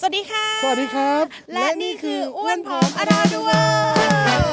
สวัสดีค่ะ สวัสดีครับ และนี่คืออ้วนผอมอาราดูเวอมิ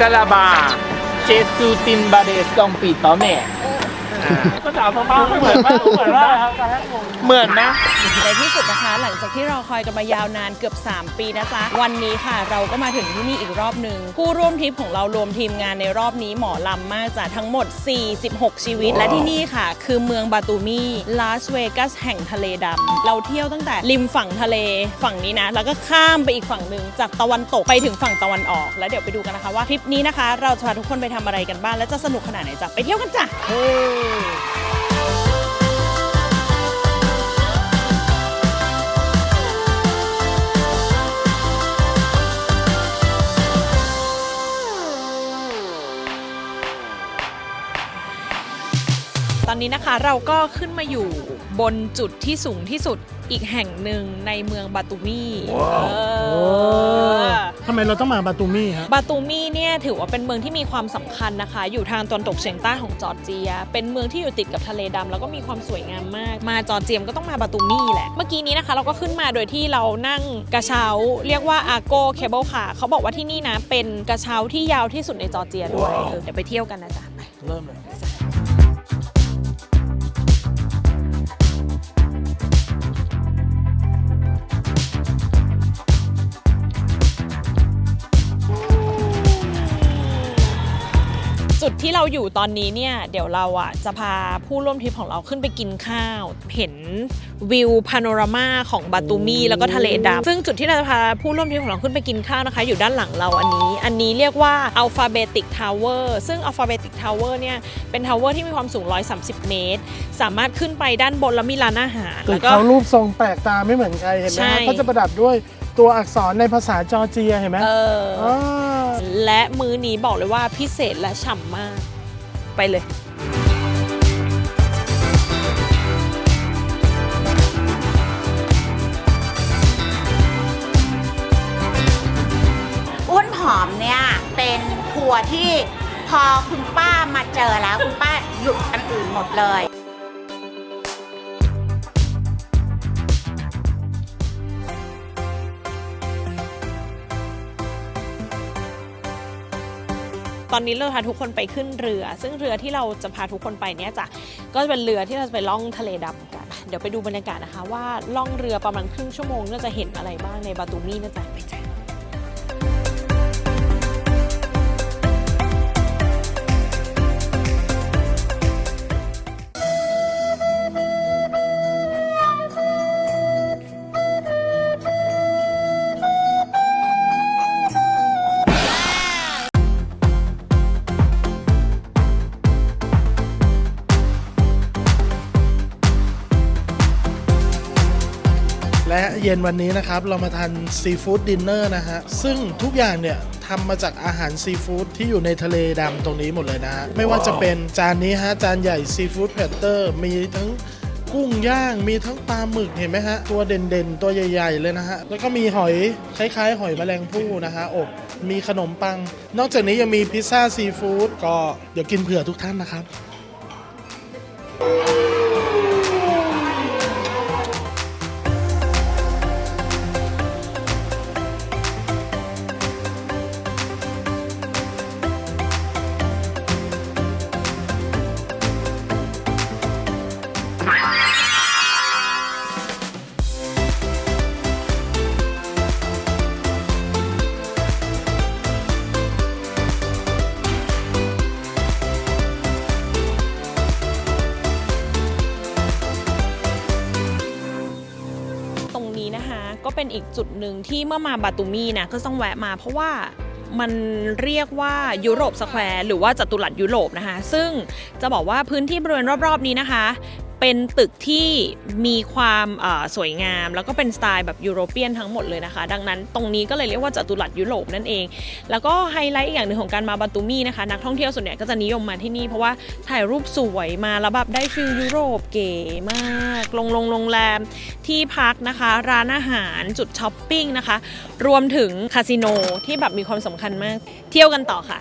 กะลาบาเจสูตินบาเดซองปีต่อแม่ ภาษาพม่าเหมือนมากเหมือนมากครับเหมือนนะ ในที่สุดนะคะ หลังจากที่เราคอยกันมายาวนานเกือบ 3 ปีนะจ๊ะ วันนี้ค่ะเราก็มาถึงที่นี่อีกรอบหนึ่งผู้ร่วมทริปของเรารวมทีมงานในรอบนี้หมอลำมากจ้ะทั้งหมด 46 ชีวิต และที่นี่ค่ะ คือเมืองบาตูมีลาสเวกัสแห่งทะเลดำเราเที่ยวตั้งแต่ริมฝั่งทะเลฝั่งนี้นะ แล้วก็ข้ามไปอีกฝั่งหนึ่งจากตะวันตกไปถึงฝั่งตะวันออก แล้วเดี๋ยวไปดูกันนะคะว่าทริปนี้นะคะ เราจะพาทุกคนไปทำอะไรกันบ้างและจะสนุกขนาดไหนจ้ะไปเที่ยวกันจ้ะตอนนี้นะคะเราก็ขึ้นมาอยู่บนจุดที่สูงที่สุด อีกแห่งหนึ่งในเมืองบาตูมีเออทำไมเราต้องมาบาตูมี่ฮะบาตูมีเนี่ยถือว่าเป็นเมืองที่มีความสำคัญนะคะ อยู่ทางตอนตกเฉียงใต้ของจอร์เจีย เป็นเมืองที่อยู่ติดกับทะเลดำแล้วก็มีความสวยงามมาก มาจอร์เจียมก็ต้องมาบาตูมีแหละ เมื่อกี้นี้นะคะ เราก็ขึ้นมาโดยที่เรานั่งกระเช้า เรียกว่าอาโกเคเบิลค่ะเขาบอกว่าที่นี่นะเป็นกระเช้าที่ยาวที่สุดในจอร์เจียด้วยเออเดี๋ยวไปเที่ยวกันนะจ๊ะไปเริ่มเลย ที่เราอยู่ตอนนี้เนี่ยเดี๋ยวเราอะจะพาผู้ร่วมทริปของเราขึ้นไปกินข้าว เห็นวิวพาโนรามาของบาตูมีแล้วก็ทะเลดำซึ่งจุดที่เราจะพาผู้ร่วมทริปของเราขึ้นไปกินข้าวนะคะ อยู่ด้านหลังเราอันนี้ อันนี้เรียกว่า Alphabetic Tower ซึ่ง Alphabetic Tower เนี่ยเป็นทาวเวอร์ที่มีความสูง 130 เมตร สามารถขึ้นไปด้านบนแล้วมีร้านอาหารตึแล้กวก็ เขารูปทรงแปลกตาไม่เหมือนใครเห็นไหมใช่ ฮะเขาจะประดับด้วยตัวอักษรในภาษาจอร์เจียเห็นไหมเอออ่า และมื้อนี้บอกเลยว่าพิเศษและฉ่ำมาก ไปเลยอ้วนผอมเนี่ย เป็นทัวที่พอคุณป้ามาเจอแล้ว คุณป้าหยุดอันอื่นหมดเลย ตอนนี้เราพาทุกคนไปขึ้นเรือ ซึ่งเรือที่เราจะพาทุกคนไปเนี่ยจะก็จะเป็นเรือที่เราจะไปล่องทะเลดำกัน เดี๋ยวไปดูบรรยากาศนะคะ ว่าล่องเรือประมาณครึ่งชั่วโมงเราจะเห็นอะไรบ้างในบาตูมีนะจ๊ะไปจ้ะ เย็นวันนี้นะครับ เรามาทานซีฟู้ดดินเนอร์นะฮะ ซึ่งทุกอย่างเนี่ยทำมาจากอาหารซีฟู้ดที่อยู่ในทะเลดำตรงนี้หมดเลยนะฮะ ไม่ว่าจะเป็นจานนี้ฮะ จานใหญ่ซีฟู้ดแพตเตอร์มีทั้งกุ้งย่างมีทั้งปลาหมึกเห็นไหมฮะ ตัวเด่นๆ ตัวใหญ่ๆ เลยนะฮะ แล้วก็มีหอยคล้ายๆ หอยแมลงภู่นะฮะอบมีขนมปัง นอกจากนี้ยังมีพิซซ่าซีฟู้ดก็เดี๋ยวกินเผื่อทุกท่านนะครับ อีกจุดหนึ่งที่เมื่อมาบาตูมีนะก็ต้องแวะมาเพราะว่ามันเรียกว่ายุโรปสแควร์หรือว่าจัตุรัสยุโรปนะคะ ซึ่งจะบอกว่าพื้นที่บริเวณรอบ ๆ นี้นะคะ เป็นตึกที่มีความสวยงาม แล้วก็เป็นสไตล์แบบยุโรเปียนทั้งหมดเลยนะคะ ดังนั้นตรงนี้ก็เลยเรียกว่าจัตุรัสยุโรปนั่นเอง แล้วก็ไฮไลท์อีกอย่างหนึ่งของการมาบาตูมี่นะคะ นักท่องเที่ยวส่วนใหญ่ก็จะนิยมมาที่นี่เพราะว่าถ่ายรูปสวยมาแล้วแบบได้ฟิลยุโรปเก๋มากลงลงโรงแรมที่พักนะคะ ร้านอาหารจุดช้อปปิ้งนะคะ รวมถึงคาสิโนที่แบบมีความสำคัญมาก เที่ยวกันต่อค่ะ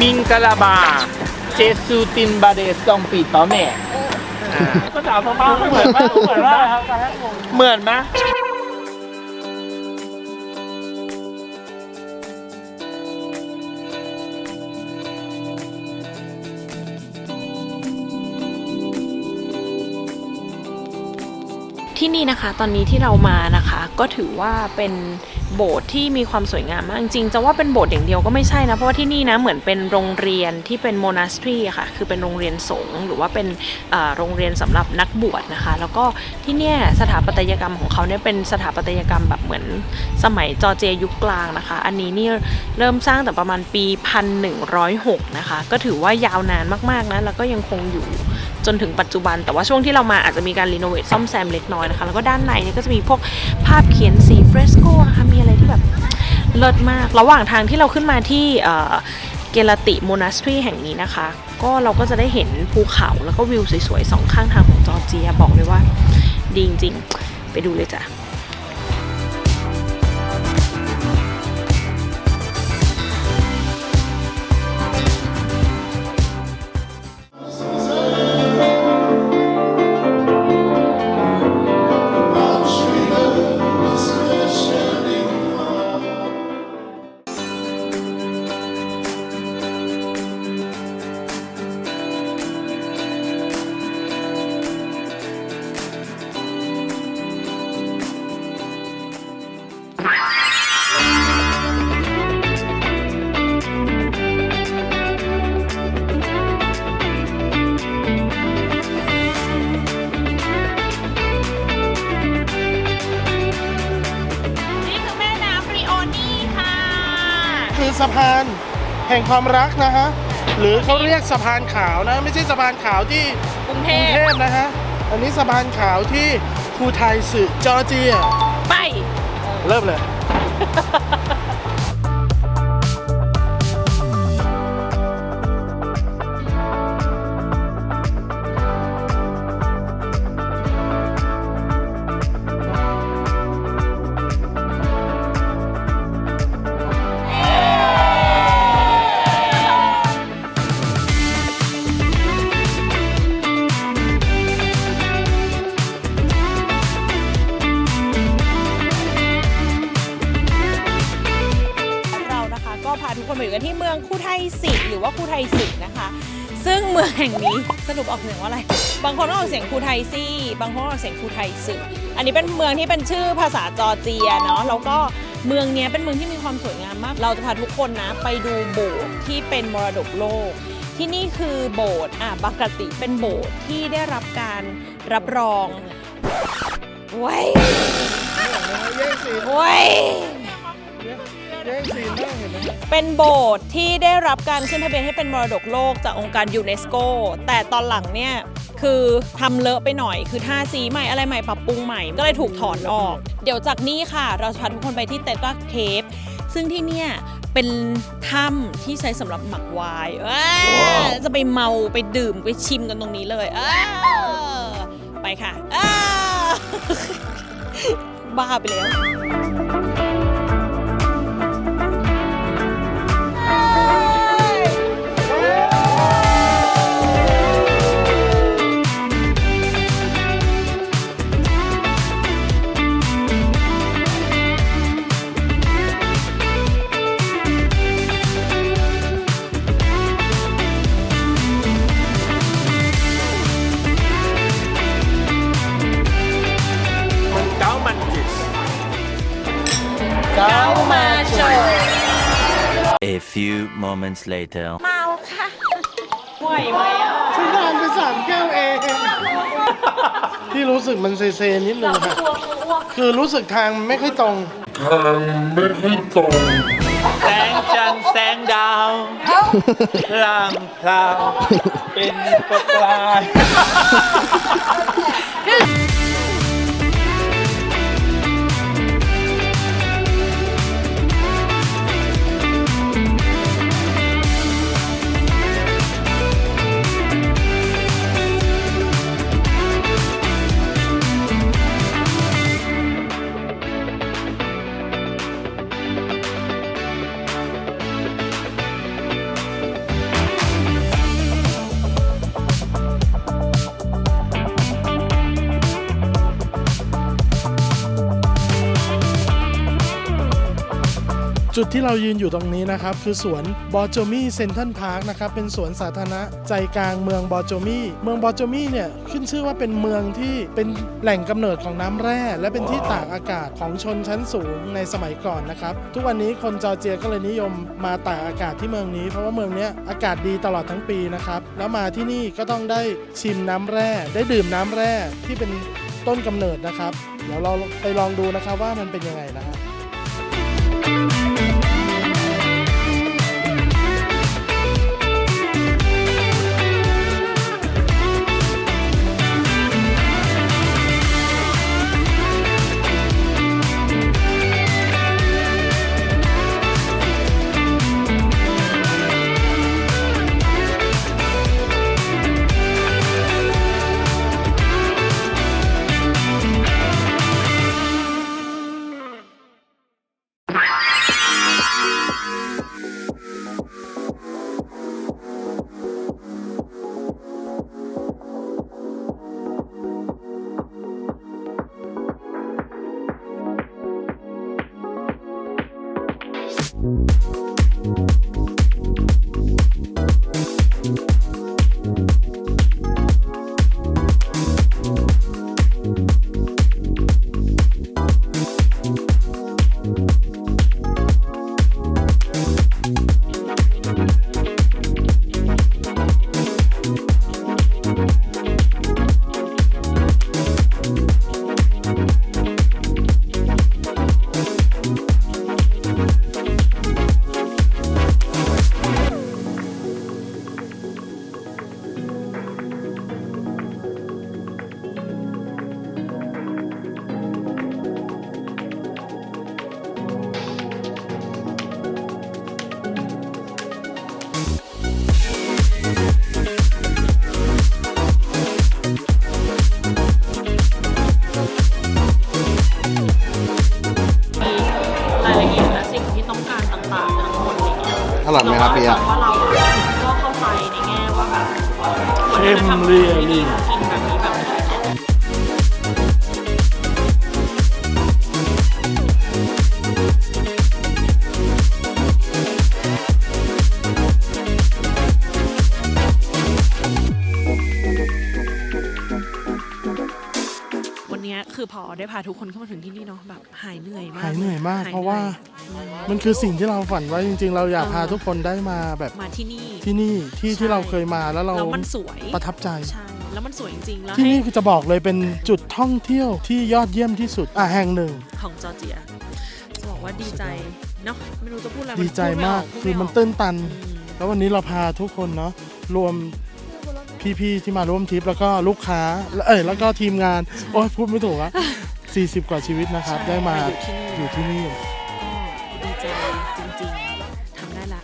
มิงกะลาบา เจสูตินบาเดซองปีต่อแม่ภาษาพม่าเหมือนมากเหมือนมากเหมือนไหม ที่นี่นะคะตอนนี้ที่เรามานะคะ ก็ถือว่าเป็นโบสถ์ที่มีความสวยงามมากจริงจะว่าเป็นโบสถ์อย่างเดียวก็ไม่ใช่นะเพราะว่าที่นี่นะเหมือนเป็นโรงเรียนที่เป็นโมนาสทรีค่ะคือเป็นโรงเรียนสงฆ์หรือว่าเป็นโรงเรียนสำหรับนักบวชนะคะ แล้วก็ที่เนี่ยสถาปัตยกรรมของเขาเนี่ยเป็นสถาปัตยกรรมแบบเหมือนสมัยจอร์เจยยุคกลางนะคะ อันนี้นี่เริ่มสร้างแต่ประมาณปี 1106นะคะก็ถือว่ายาวนานมากๆนะแล้วก็ยังคงอยู่ จนถึงปัจจุบัน แต่ว่าช่วงที่เรามาอาจจะมีการรีโนเวทซ่อมแซมเล็กน้อยนะคะ แล้วก็ด้านในเนี่ยก็จะมีพวกภาพเขียนสีเฟรสโกนะคะ มีอะไรที่แบบเลิศมาก ระหว่างทางที่เราขึ้นมาที่เกลติโมนาสทรีแห่งนี้นะคะ ก็เราก็จะได้เห็นภูเขาแล้วก็วิวสวยๆสองข้างทางของจอร์เจียบอกเลยว่า ดีจริงๆ ไปดูเลยจ้ะ สะพานแห่งความรักนะฮะ หรือเขาเรียกสะพานขาวนะ ไม่ใช่สะพานขาวที่กรุงเทกรุงพเทพนะฮะ อันนี้สะพานขาวที่ภูไทยสึจอร์เจีย ไป เริ่มเลย ไทยสินะคะ ซึ่งเมืองแห่งนี้สรุปออกเสียงว่าอะไร บางคนก็ออกเสียงคูไทยซี่ บางคนก็ออกเสียงคูไทยสึอันนี้เป็นเมืองที่เป็นชื่อภาษาจอร์เจียเนาะแล้วก็เมืองเนี้ยเป็นเมืองที่มีความสวยงามมาก เราจะพาทุกคนนะไปดูโบสถ์ที่เป็นมรดกโลก ที่นี่คือโบสถ์อะปกติเป็นโบสถ์ที่ได้รับการรับรองไว้ยแย่งซีนเว้ย แย่งซีนมากเห็นไหมเป็นโบสถ์ที่ได้รับการขึ้นทะเบียนให้เป็นมรดกโลกจากองค์การยูเนสโก แต่ตอนหลังเนี่ยคือทำเลอะไปหน่อย คือท่าสีใหม่อะไรใหม่ปรับปรุงใหม่ ก็เลยถูกถอนออก เดี๋ยวจากนี้ค่ะ เราจะพาทุกคนไปที่เตต้าเคฟซึ่งที่เนี่ยเป็นถ้ำที่ใช้สำหรับหมักไวน์เอ้ยจะไปเมาไปดื่มไปชิมกันตรงนี้เลยเอ้ยไปค่ะอ้าบ้าไปแล้ว A few moments later. เมาค่ะไหวไหมอะฉันทานไปสามแก้วเอง ที่รู้สึกมันเซๆนิดนึงค่ะคือรู้สึกทางมันไม่ค่อยตรง แสงจันทร์แสงดาวพลางพลาวเป็นประกายจุ ที่เรายืนอยู่ตรงนี้นะครับ คือสวนบอโจมี่เซนทันพาร์คนะครับเป็นสวนสาธารณะใจกลางเมืองบอโจมี่เมืองบอโจมี่เนี่ยขึ้นชื่อว่าเป็นเมืองที่เป็นแหล่งกำเนิดของน้ำแร่ และเป็นที่ตากอากาศของชนชั้นสูงในสมัยก่อนนะครับ ทุกวันนี้คนจอร์เจียก็เลยนิยมมาตากอากาศที่เมืองนี้ เพราะว่าเมืองนี้อากาศดีตลอดทั้งปีนะครับแล้วมาที่นี่ก็ต้องได้ชิมน้ำแร่ ได้ดื่มน้ำแร่ที่เป็นต้นกำเนิดนะครับ เดี๋ยวเราไปลองดูนะครับว่ามันเป็นยังไงนะฮะ คือพอได้พาทุกคนเข้ามาถึงที่นี่เนาะแบบหายเหนื่อยมากหายเหนื่อยมากหเพราะว่าเหนื่อยมันคือสิ่งที่เราฝันไว้จริง ๆ เราอยากเออพาทุกคนได้มาแบบมาที่นี่ที่นี่ที่ใช่ที่เราเคยมาแล้วเราแล้วมันสวยประทับใจใช่แล้วมันสวยจริงๆแล้วที่ให้นี่คือจะบอกเลยเป็นจุดท่องเที่ยวที่ยอดเยี่ยมที่สุดอะแห่งหนึ่งของจอร์เจียจะบอกว่าดีใจเนาะไม่รู้จะพูดอะไรดีใจพูไอมากพูดคือมันไกตื้นตันอืมแล้ววันนี้เราพาทุกคนเนาะรวม พี่ๆที่มาร่วมทริปแล้วก็ลูกค้าแล้วเอ้ยแล้วก็ทีมงาน โอ้ยพูดไม่ถูกอะ40 กว่าชีวิตนะครับใช่ได้มาอยู่ที่นี่อยู่ที่นี่ ก็ดีใจจริงๆทำได้ละ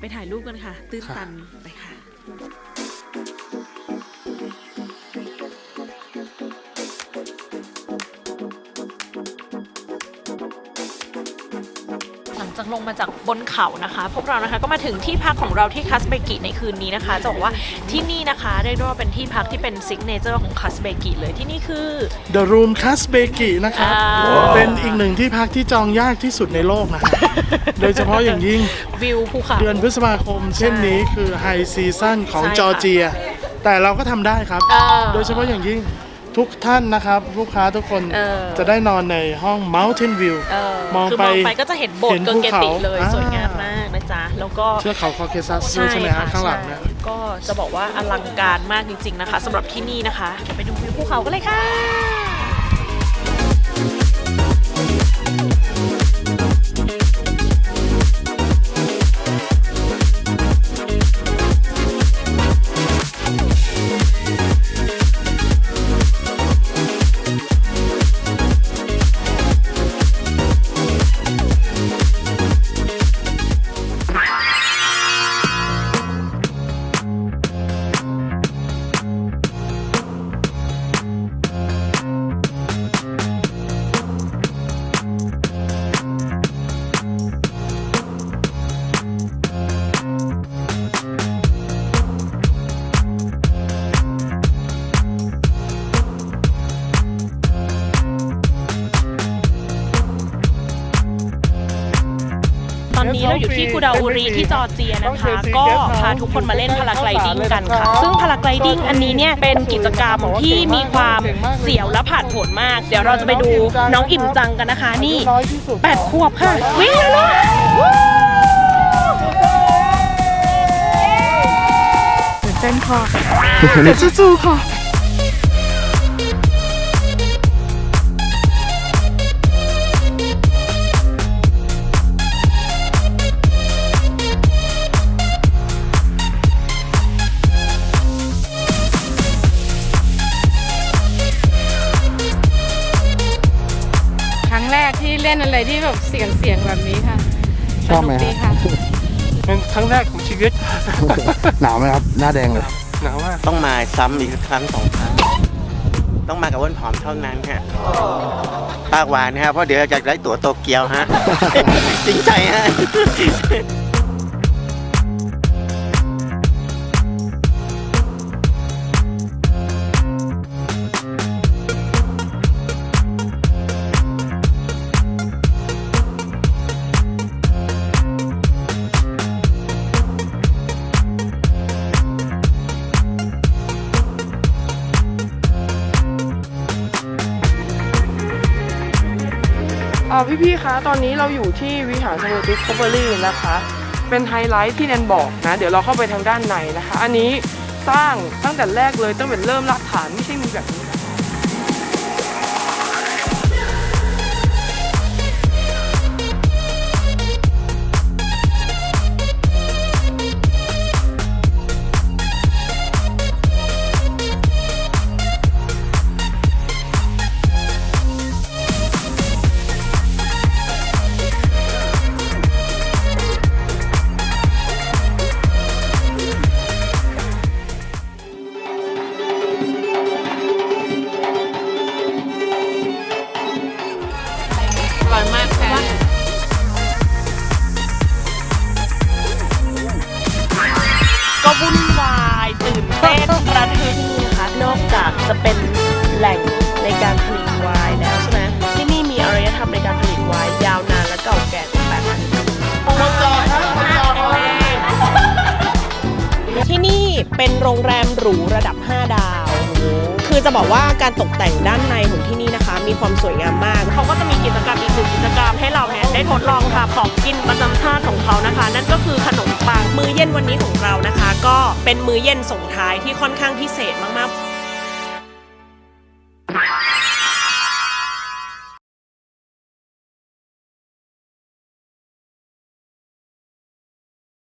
ไปถ่ายรูปกันค่ะ ตื้นครับตันไป ลังจากลงมาจากบนเขานะคะ พวกเรานะคะก็มาถึงที่พักของเราที่คัสเบกิในคืนนี้นะคะจะบอกว่าที่นี่นะคะเรียกได้ว่าเป็นที่พักที่เป็นซิกเนเจอร์ของคัสเบกิเลยที่นี่คือ The Room c a s b e k i นะครับ อ่า เป็นอีกหนึ่งที่พักที่จองยากที่สุดในโลกนะครับ โดยเฉพาะอย่างยิ่งวิวภูเขา เดือนพฤษภาคม เช่นนี้คือไฮซีซั่นของใช่ค่ะจอร์เจีย แต่เราก็ทำได้ครับ เออ โดยเฉพาะอย่างยิ่ง ทุกท่านนะครับ ลูกค้าทุกคนเออ จะได้นอนในห้อง Mountain View เออมองคือไปมองไปก็จะเห็นโบสถ์เห็นเกอภูร์เกเขาติเลยอ่าสวยงามมากนะจ๊ะ แล้วก็เชือกเขาคอเคซัสใช่ไหมฮะค่ะข้างหลังเนี่ย ใช่ก็จะบอกว่าอลังการมากจริงๆนะคะสำหรับที่นี่นะคะเดี๋ยวไปดูวิวภูเขากันเลยค่ะ เราอยู่ที่กูดาอุรีที่จอร์เจียนะคะ ก็พาทุกคนมาเล่นพาราไกลดิ้งกันค่ะ ซึ่งพาราไกลดิ้งอันนี้เนี่ยเป็นกิจกรรมที่มีความเสียวและผ่านผลมาก เดี๋ยวเราจะไปดูน้องอิ่มจังกันนะคะ นี่น้อยที่สุด8ขวบค่ะ วิ่งเลยลูกเต้นค่ะสู้ๆค่ะ กที่เล่นอะไรที่แบบเสียงเสียงๆแบบนี้ค่ะชอบไหมสนุกดีฮะค่ะ เป็นครั้งแรกของชีวิต หนาวไหมครับ หน้าแดงเลย หนาวมากต้องมาซ้ำอีกครั้งสองครั้ง ต้องมากับอ้วนผอมเท่านั้นฮะปากหวานนะฮะเพราะเดี๋ยวจะได้ตั๋วโตเกียวฮะ จริงใจฮะ พี่ๆ คะ ตอนนี้เราอยู่ที่วิหารสมุทรดิสคัฟเวอรี่นะคะ เป็นไฮไลท์ที่แนนบอกนะ เดี๋ยวเราเข้าไปทางด้านในนะคะ อันนี้สร้างตั้งแต่แรกเลยตั้งแต่เริ่มรากฐานไม่ใช่มีแบบนี้ โรงแรมหรูระดับ 5 ดาว คือจะบอกว่าการตกแต่งด้านในของที่นี่นะคะ มีความสวยงามมาก เขาก็จะมีกิจกรรมอีกหนึ่งกิจกรรมให้เราเนี่ยได้ทดลองทำของกินประจำชาติของเขานะคะ นั่นก็คือขนมปังมื้อเย็นวันนี้ของเรานะคะ ก็เป็นมื้อเย็นส่งท้ายที่ค่อนข้างพิเศษมากๆ